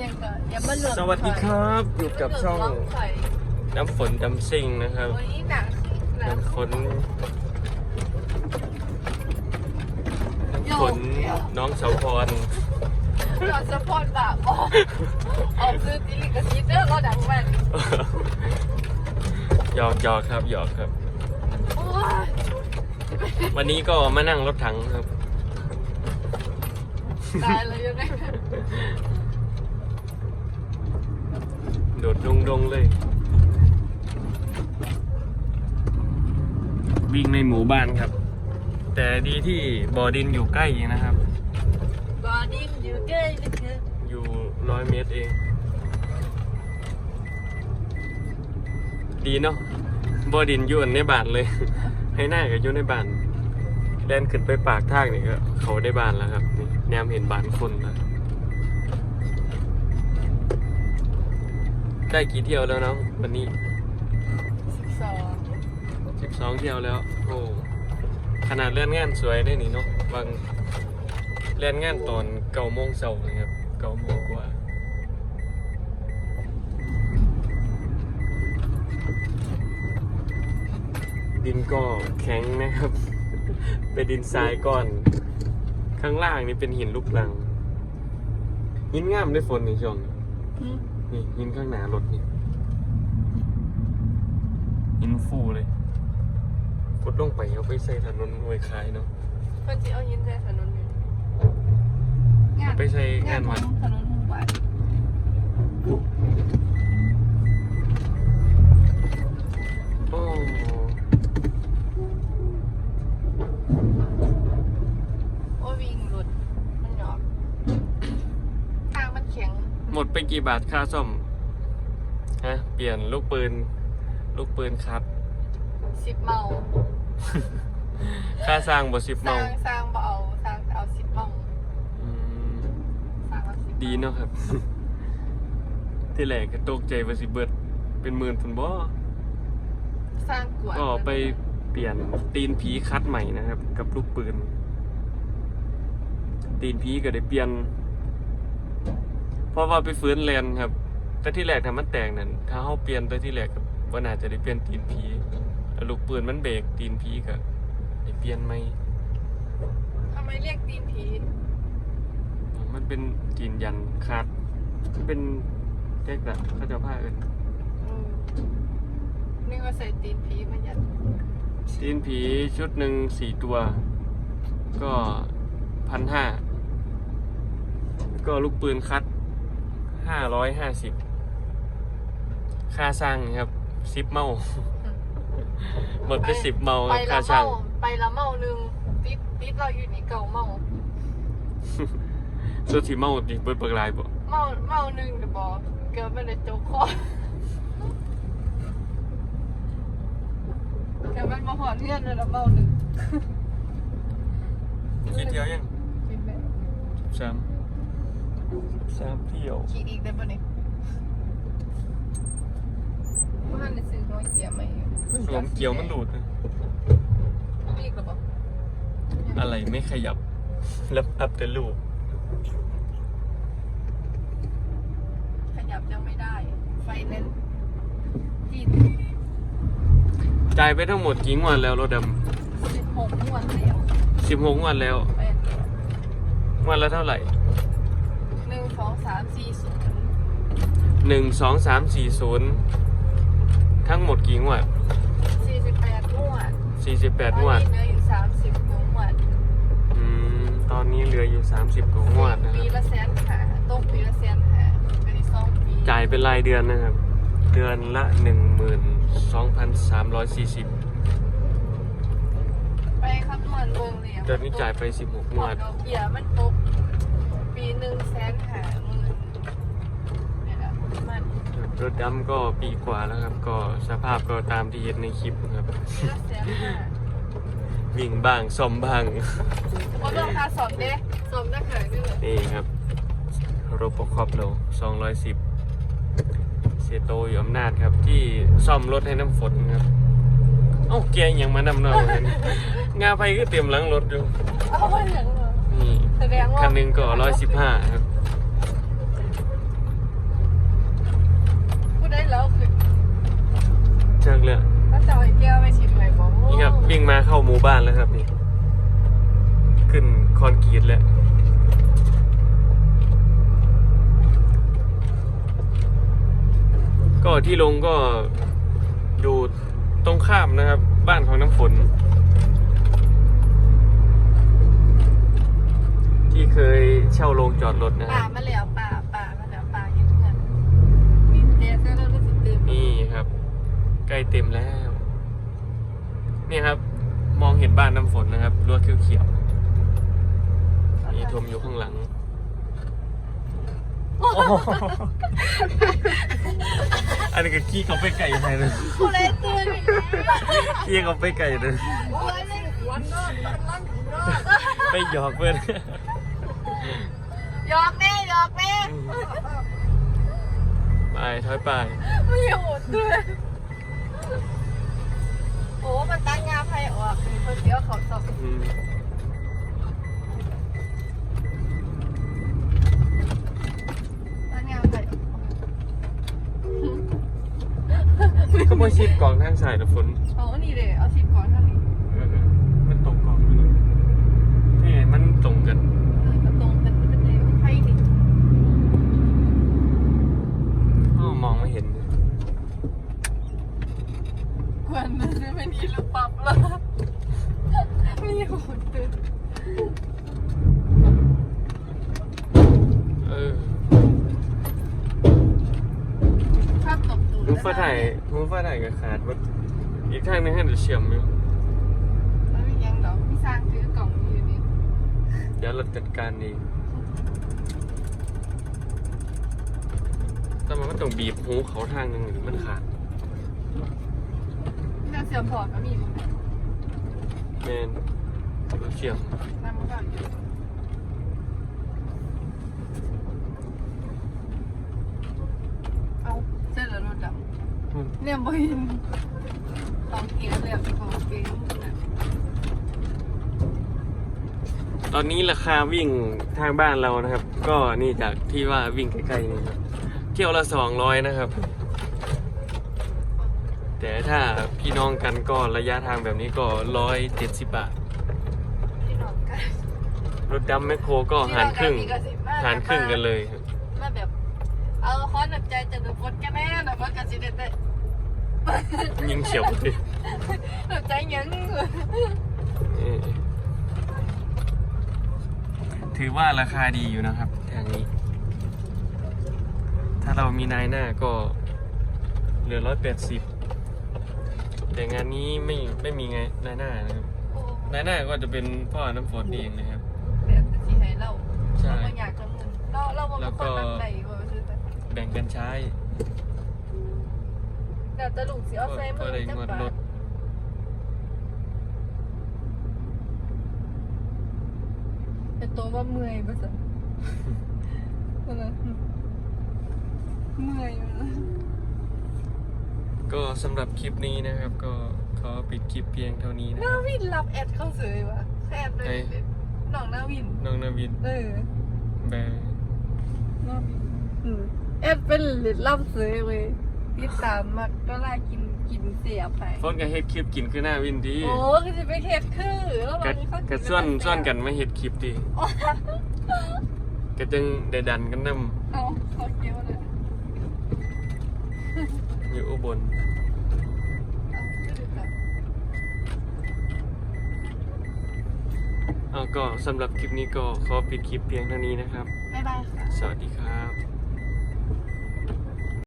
ยังก็อย่ามาเหลือสวัสดีครับ อยู่กับช่องไข่น้ำฝนดำซิ่งนะครับวันนี้หนังหนังน้ำฝนน้ำฝนน้องเสาพรเราสปอร์ตแบบออกออกซื้อติลิกซิเตอร์ก็ดังมันหยอกหยอกครับหยอกครับ โอ้ยวันนี้ก็มานั่งรถถังครับ ตายเลยยังไง โดดดงดงๆเลย วิ่งในหมู่บ้านครับ แต่ดีที่บ่อดินอยู่ใกล้นะครับบอดี้อยู่ใกล้นิดนึงอยู่ร้อยเมตรเอง ดีเนาะบ่อดินอยู่อันในบ้านเลย ให้หน้ากับอยู่ในบ้านแล่นขึ้นไปปากทางนี่ก็เขาได้บ้านแล้วครับนี่แนมเห็นบ้านคนแล้ว ได้กี่เที่ยวแล้วน้องวันนี้สิบสองสิบสองเที่ยวแล้ว โอ้ขนาดเลื่อนงานสวยได้นี่เนาะบางเลื่อนงานตอนเก้าโมงเช้านะครับเก้าโมงกว่าดินก็แข็งนะครับ เป็นดินทรายก้อน ข้างล่างนี่เป็นหินลูกรัง หินงามได้ฝนในช่วง นี้หืมนี่หินข้างหน้ารถนี่หินฟูเลยกดลงไปเอาไปใส่ถนนไว้ขายเนาะเพื่อนจะเอายินใจถนนอยู่งานไปใช้งานขวัอนงถนนหมู่บ้านโอ้โอ้ยวิ่งหลุดมันหยอกทางมันแข็ง หมดไปกี่บาทค่าซ่อมฮะเปลี่ยนลูกปืน ลูกปืนครับ สิบเมาค่าสร้างบ่สิบสเมาร้างสร้างเบเอาสร้างเอาสิบเมาอืมสร้างเอาสิบดีเนาะครับ ที่แรกก็ตกใจว่าสิเบิด เป็นหมื่นพุ่นบ่สร้างกวดก็ไปเปลี่ยนตีนผีคัดใหม่นะครับ กับลูกปืน ตีนผีก็ได้เปลี่ยน เพราะว่าไปฟื้นแลนครับ แต่ที่แรกทำมันแตกนั่นถ้าเขาเปลี่ยนแต่ที่แรกก็ว่าน่าจะได้เปลี่ยนตีนผีแล้วลูกปืนมันเบรกตีนผีก็ได้เปลี่ยนไหมทำไมเรียกตีนผีมันเป็นตีนยันขาดมันเป็นแก๊กแบบเขาจะเอาผ้าเอินอืมนึกว่าใส่ตีนผีมายัดตีนผีชุดหนึ่งสี่ตัว ก็พันห้าก็ลูกปืนคัด ห้าร้อยห้าสิบค่าสร้างครับสิบเมาหมดไปสิบเมาคไปรับละค่าช่าเมางไปละเมาหนึ่งติดติดเราอยู่นี่เก่าเมาส่วนที่เมาดิเบิดเบิกลายบ่เมาเมาหนึ่งเดี๋ยวบอกเกิดมันเลยโจกคอเกิดมันมาหอดเพื่อนเลยละเมาหนึ่งกี่เที่ยวยังกินไปสาม สามเที่ยวขี่อีกได้ปะเนี่ยบ้านได้ซื้อน้อยเกียร์ไหมหลมเกี่ยวมันหลุดนะรีบหรือเปล่าอะไรไม่ขยับ แล้วอัพแต่ลูกขยับยังไม่ได้ ไฟแนนซ์ติดจ่ายไปทั้งหมดกี่งวดแล้วรถดสิบหกงวดแล้วำสิบหกงวดแล้ว แปดงวดละเท่าไหร่หนึ่งส องสามสี่ศูนย์หนึ่งสองสามสี่ศูนย์ทั้งหมดกี่งวดสี่สิบแปดงวดสี่สิบแปดงวดตอนนี้เหลืออยู่สามสิบกว่างวดอืมตอนนี้เหลืออยู่สามสิบกว่างวดนะคปีรับละแสนหาตกปีละแสนหาเป็นสองปีจ่ายเป็นรายเดือนนะครับ เดือนละหนึ่งหมื่นสองพันสามร้อยสี่สิบไปคำนวณเบิ่งเลยเดือนนี้จ่ายไปสิบหกงหมวดดดอกเบี้ยมันตก ปีหนึ่งแสนหาหมื่นนี่แหละมันรถดำก็ปีกว่าแล้วครับ ก็สภาพก็ตามที่เห็นในคลิปนะครับ ปีละแสนหาวิ่งบ้างซ่อมบ้าง ว่าเรื่องค่าสอบเด้สอบได้เกิดขึ้นเลยนี่ครับโรบคอปเราสองร้อยสิบเซโตอยู่อำนาจครับ ที่ซ่อมรถให้น้ำฝนครับเอ้าเกียร์ยังมานำเนาะงาไฟก็เตรียมหล้างรถอยู่ เอาไปอย่างเหรอ นี่แสดงว่าคันหนึงก็ร้อยสิบห้าครับได้แล้วคือเชิงเลยก็จะเอาไอ้แก้วไปชิมเลยบอกนี่ครับวิ่งมาเข้าหมู่บ้านแล้วครับนี่ ขึ้นคอนกรีตแล้ว ก็ที่ลงก็อยู่ตรงข้ามนะครับ บ้านของน้ำฝน ที่เคยเช่าโรงจอดรถนะคป่ารับมาแล้วป่าป่ามาแล้วป่าอยู่เงินมีเจ๊ก็เริ่มรู้สึกตื่นนี่ครับ ใกล้เต็มแล้ว นี่ครับ มองเห็นบ้านน้ำฝนนะครับรั้วเขียวๆมีทมอยู่ข้างหลังโอ้โหอันนี้ก็ขี้เขาไปไก่ไทยเลยกูเลยตื่นอีกแล้วขี้เขาไปไก่เลยโอ้ยไม่หวนนอนร้อนรอดไปหยอกเพื่อนห ยอกแน่หยอกแน่ไปถอยไป ไม่อยู่ตื่นโอ้มันตั้งงาไฟออกคือคนเดียวเขาสอบอืมตั้งงาไฟออกก็มาชิดกล่องทางสายนะฝน เอาอันนี้เลยเอาชิปก่อนเท่านี้ เออๆมันตรงกล่องอยู่เลยนี่มันตรงกัน เออก็ตรงกันเป็นเลยไฟดิ อ้าวมองไม่เห็นเลย ควรมันจะไม่ดีหรือปรับละมีหูตื่น เออ ภาพต กตูดมูฟ้าถ่ายมูฟ้าถ่ายกับขาดว่าอีกทางหนึงให้เดี๋ยวเชื่อมอยู่แล้วมียังดอกพี่สร้างซื้อกล่องนี้อยู่นี่เดี๋ยวเราจัดการเองแต่มันก็ต้องบีบหูเขาทางหนึงหรือมันขาดน่าเสียมพอร์ตก็มีมั้งแมนเราเชื่อมน้ำมันก็อยู่เอาเส้นละรถด อืมำ เนี่ยบ่เห็นของเกียร์เลยของเกียร์นะตอนนี้ราคาวิ่งทางบ้านเรานะครับ ก็นี่จากที่ว่าวิ่งใกล้ๆนี่ครับเที่ยวละสองร้อยนะครับ แต่ถ้าพี่น้องกันก็ระยะทางแบบนี้ก็ร้อยเจ็ดสิบบาทพี่น้องกันรถดำแมคโครก็หารครึ่งพี่น้อกัมีกสิบหารครึ่งกันเลยครับมาแบบ เอาค้อนหนักใจจะดูฟดกันแน่แต่ว่ากระสิเด็ดได้ยิงเฉียวดิหนักใจยังเออถือว่าราคาดีอยู่นะครับทางนี้ ถ้าเรามีนายหน้าก็เหลือร้อยแปดสิบแต่งานนี้ไม่ไม่มีไงนายหน้านะครับโอ้นายหน้าก็จะเป็นพ่อน้ำฝนเองนะครับแบบสิให้เราใช่เราอยากจะเงินเราเราบ่แล้เป็วนก็คนรักใดบ่ซื้อแต่ แบ่งกันใช้เดี๋ยวจะลูกสิเอาใส่มืก็อได้จังงวดบารทถเป็นตัวว่าเมื่อยบ่ซะนั่นน่ะเมื่อยบ่ซะก็สำหรับคลิปนี้นะครับ ก็ขอปิดคลิปเพียงเท่านี้นะหคน้ารับวินรับแอดเข้าเสยวะแอดเลยน้องหน้าวินน้องนาวิน เออแบร์หน้าวินอืมแอ ดเป็นหลิดรับเสยเว้ยติดตามมักก็ล่ากินกินเสียไปฟอนกับเฮ็ดคลิปกินคือหน้าวินดีโอ้คือจะไปเฮ็ดคือแล้วกัวัดนนี้เขากัดส่วนส่วนกันมาเฮ็ดคลิปดีก็จึงได้ดันกันนํเอาเขาเกี่ยวเลยอยู่อุบลเอาไม่ดูกันเอาก็สำหรับคลิปนี้ก็ขอปิดคลิปเพียงเท่านี้นะครับ บ๊ายบายค่ะ สวัสดีครับ